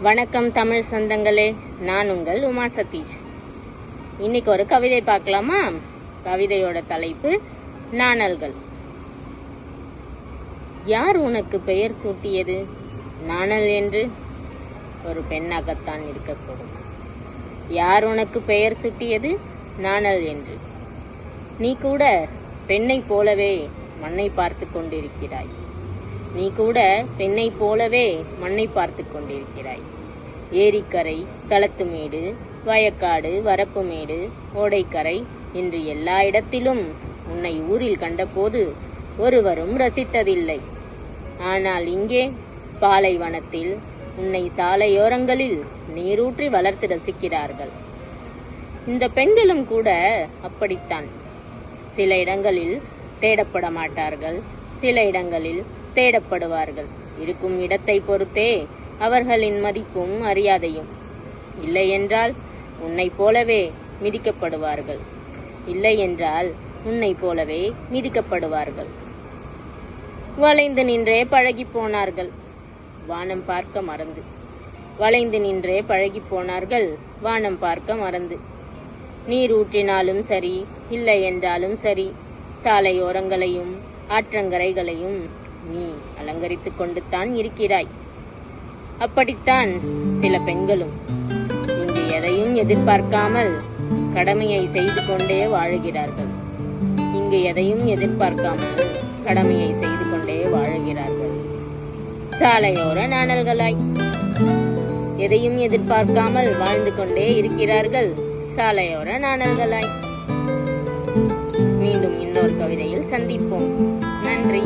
வணக்கம் தமிழ் சொந்தங்களே நான் உங்கள் உமா சதீஷ். இன்னைக்கு ஒரு கவிதை பார்க்கலாமா? கவிதையோட தலைப்பு நாணல்கள். யார் உனக்கு பெயர் சூட்டியது? நாணல் என்று ஒரு பெண்ணாகத்தான் இருக்கக்கூடும். யார் உனக்கு பெயர் சூட்டியது? நாணல் என்று. நீ கூட பெண்ணைப் போலவே மண்ணை பார்த்து கொண்டிருக்கிறாய். நீ கூட பெண்ணைப் போலவே மண்ணை பார்த்து கொண்டிருக்கிறாய். ஏரிக்கரை களத்துமேடு வயக்காடு வரப்புமேடு ஓடைக்கரை என்று எல்லா இடத்திலும் உன்னை ஊரில் கண்டபோது ஒருவரும் ரசித்ததில்லை. ஆனால் இங்கே பாலைவனத்தில் உன்னை சாலையோரங்களில் நீரூற்றி வளர்த்து ரசிக்கிறார்கள். இந்த பெண்களும் கூட அப்படித்தான். சில இடங்களில் தேடப்பட மாட்டார்கள் சில இடங்களில் தேடப்படுவார்கள். இருக்கும் இடத்தை பொறுத்தே அவர்களின் மதிப்பும் மரியாதையும் இல்லை என்றால் உன்னை போலவே மிதிக்கப்படுவார்கள். இல்லை என்றால் உன்னை போலவே மிதிக்கப்படுவார்கள். வளைந்து நின்றே பழகி போனார்கள். வானம் பார்க்க மறந்து. வளைந்து நின்றே பழகி போனார்கள். வானம் பார்க்க மறந்து. நீர் ஊற்றினாலும் சரி இல்லை என்றாலும் சரி சாலையோரங்களையும் ஆற்றங்கரைகளையும் நீ அலங்கரித்துக் கொண்டு தான் இருக்கிறாய். அப்படித்தான் சில பெண்களும் இங்கு எதையும் எதிர்பார்க்காமல் கடமையை செய்து கொண்டே வாழுகிறார்கள். இங்கு எதையும் எதிர்பார்க்காமல் கடமையை செய்து கொண்டே வாழுகிறார்கள். சாலையோர நாணல்களாய். எதையும் எதிர்பார்க்காமல் வாழ்ந்து கொண்டே இருக்கிறார்கள் சாலையோர நாணல்களாய். மீண்டும் இன்னொரு கவிதையில் சந்திப்போம். நன்றி.